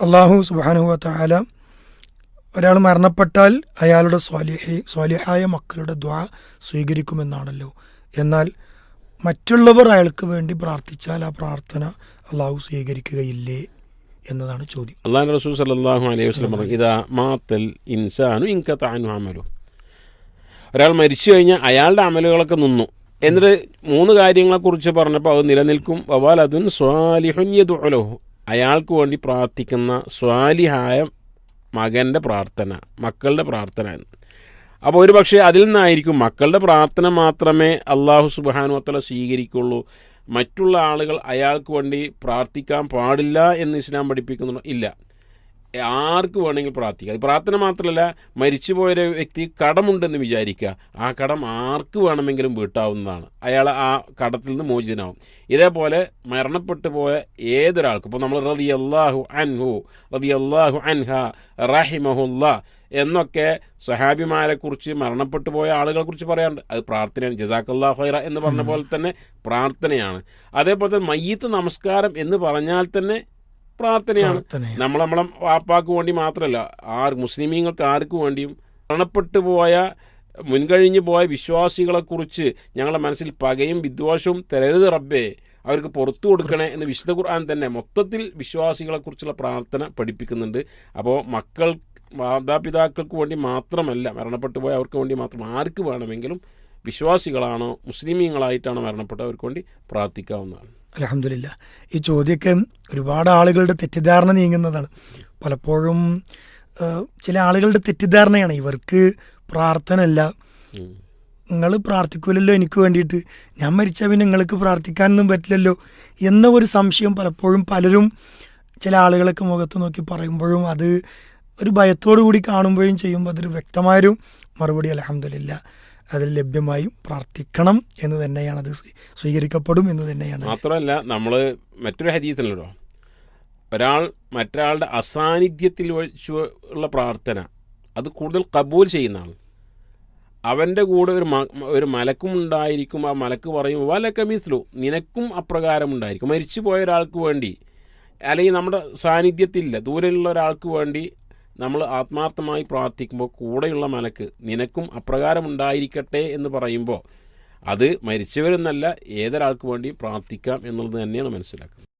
അള്ളാഹു സുബാനുഹ താല ഒരാൾ മരണപ്പെട്ടാൽ അയാളുടെ സ്വാലിഹി സ്വാലിഹായ മക്കളുടെ ദ്വാ സ്വീകരിക്കുമെന്നാണല്ലോ. എന്നാൽ മറ്റുള്ളവർ അയാൾക്ക് വേണ്ടി പ്രാർത്ഥിച്ചാൽ ആ പ്രാർത്ഥന അള്ളാഹു സ്വീകരിക്കുകയില്ലേ എന്നതാണ് ചോദ്യം. അള്ളാഹു റസൂൽ സല്ലല്ലാഹു അലൈഹി വസല്ലം പറഞ്ഞു ഇതാ മാത്തൽ ഇൻസാനു ഇൻകത്താനു അമലു. ഒരാൾ മരിച്ചു കഴിഞ്ഞാൽ അയാളുടെ അമലുകളൊക്കെ നിന്നു. എന്നിട്ട് മൂന്ന് കാര്യങ്ങളെക്കുറിച്ച് പറഞ്ഞപ്പോൾ അത് നിലനിൽക്കും. വവാൽ അതുൻ സ്വാലിഹുൻ യദുഅലഹു അയാൾക്ക് വേണ്ടി പ്രാർത്ഥിക്കുന്ന സ്വാലിഹായ മകന്റെ പ്രാർത്ഥന മക്കളുടെ പ്രാർത്ഥന എന്ന്. അപ്പോൾ ഒരു പക്ഷേ അതിൽ നിന്നായിരിക്കും മക്കളുടെ പ്രാർത്ഥന മാത്രമേ അള്ളാഹു സുബാനുവത്തല സ്വീകരിക്കുള്ളൂ. മറ്റുള്ള ആളുകൾ അയാൾക്ക് വേണ്ടി പ്രാർത്ഥിക്കാൻ പാടില്ല എന്ന് ഇസ്ലാം പഠിപ്പിക്കുന്നുണ്ടോ? ഇല്ല. ആർക്ക് വേണമെങ്കിൽ പ്രാർത്ഥിക്കാം. പ്രാർത്ഥന മാത്രമല്ല മരിച്ചുപോയ ഒരു വ്യക്തി കടമുണ്ടെന്ന് വിചാരിക്കുക. ആ കടം ആർക്ക് വേണമെങ്കിലും വീട്ടാവുന്നതാണ്. അയാൾ ആ കടത്തിൽ നിന്ന് മോചിതനാവും. ഇതേപോലെ മരണപ്പെട്ടു പോയ ഏതൊരാൾക്കും ഇപ്പോൾ നമ്മൾ റതി അള്ളാഹു അൻഹു റതി അള്ളാഹു അൻഹ റഹിമഹുല്ല എന്നൊക്കെ സഹാബിമാരെക്കുറിച്ച് മരണപ്പെട്ടു പോയ ആളുകളെക്കുറിച്ച് പറയാറുണ്ട്. അത് പ്രാർത്ഥനയാണ്. ജസാഖല്ലാ ഹൈറ എന്ന് പറഞ്ഞ പോലെ തന്നെ പ്രാർത്ഥനയാണ്. അതേപോലെ തന്നെ മയ്യത്ത് നമസ്കാരം എന്ന് പറഞ്ഞാൽ തന്നെ പ്രാർത്ഥനയാണ്. നമ്മൾ നമ്മളെ വാപ്പാക്ക് വേണ്ടി മാത്രമല്ല ആർ മുസ്ലിമീങ്ങൾക്ക് ആർക്ക് വേണ്ടിയും മരണപ്പെട്ടു പോയ മുൻകഴിഞ്ഞു പോയ വിശ്വാസികളെക്കുറിച്ച് ഞങ്ങളുടെ മനസ്സിൽ പകയും വിദ്വേഷവും തരരുത് റബ്ബേ. അവർക്ക് പുറത്തു കൊടുക്കണേ എന്ന് വിശുദ്ധ ഖുർആൻ തന്നെ മൊത്തത്തിൽ വിശ്വാസികളെക്കുറിച്ചുള്ള പ്രാർത്ഥന പഠിപ്പിക്കുന്നുണ്ട്. അപ്പോൾ മക്കൾ മാതാപിതാക്കൾക്ക് വേണ്ടി മാത്രമല്ല മരണപ്പെട്ടു പോയ അവർക്ക് വേണ്ടി മാത്രം ആർക്ക് വേണമെങ്കിലും വിശ്വാസികളാണോ മുസ്ലിമീങ്ങളായിട്ടാണോ മരണപ്പെട്ടവർക്ക് വേണ്ടി പ്രാർത്ഥിക്കാവുന്നതാണ്. അലഹമില്ല ഈ ചോദ്യമൊക്കെ ഒരുപാട് ആളുകളുടെ തെറ്റിദ്ധാരണ നീങ്ങുന്നതാണ്. പലപ്പോഴും ചില ആളുകളുടെ തെറ്റിദ്ധാരണയാണ്. ഇവർക്ക് പ്രാർത്ഥന അല്ല നിങ്ങൾ പ്രാർത്ഥിക്കൂലല്ലോ എനിക്ക് വേണ്ടിയിട്ട്. ഞാൻ മരിച്ചാൽ പിന്നെ നിങ്ങൾക്ക് പ്രാർത്ഥിക്കാനൊന്നും പറ്റില്ലല്ലോ എന്ന ഒരു സംശയം പലപ്പോഴും പലരും ചില ആളുകളൊക്കെ മുഖത്ത് നോക്കി പറയുമ്പോഴും അത് ഒരു ഭയത്തോടു കൂടി കാണുമ്പോഴും ചെയ്യുമ്പോൾ അതൊരു വ്യക്തമായൊരു മറുപടി അലഹമില്ല അതിൽ ലഭ്യമായും പ്രാർത്ഥിക്കണം എന്ന് തന്നെയാണ് അത് സ്വീകരിക്കപ്പെടും എന്ന് തന്നെയാണ്. മാത്രമല്ല നമ്മൾ മറ്റൊരു ഹദീത്തിലല്ലോ ഒരാൾ മറ്റൊരാളുടെ അസാന്നിധ്യത്തിൽ ഉള്ള പ്രാർത്ഥന അത് കൂടുതൽ കബൂൽ ചെയ്യുന്നതാണ് അവന്റെ കൂടെ ഒരു ഒരു മലക്കും ഉണ്ടായിരിക്കും ആ മലക്ക് പറയും വലക്ക മിസ്ലു നിനക്കും അപ്രകാരം ഉണ്ടായിരിക്കും. മരിച്ചു പോയ ഒരാൾക്ക് വേണ്ടി അല്ലെങ്കിൽ നമ്മുടെ സാന്നിധ്യത്തിൽ ദൂരെയുള്ള ഒരാൾക്ക് വേണ്ടി നമ്മൾ ആത്മാർത്ഥമായി പ്രാർത്ഥിക്കുമ്പോൾ കൂടെയുള്ള മലക്ക് നിനക്കും അപ്രകാരമുണ്ടായിരിക്കട്ടെ എന്ന് പറയുമ്പോൾ അത് മരിച്ചവരെന്നല്ല ഏതൊരാൾക്ക് വേണ്ടി പ്രാർത്ഥിക്കാം എന്നുള്ളത് തന്നെയാണ് മനസ്സിലാക്കുന്നത്.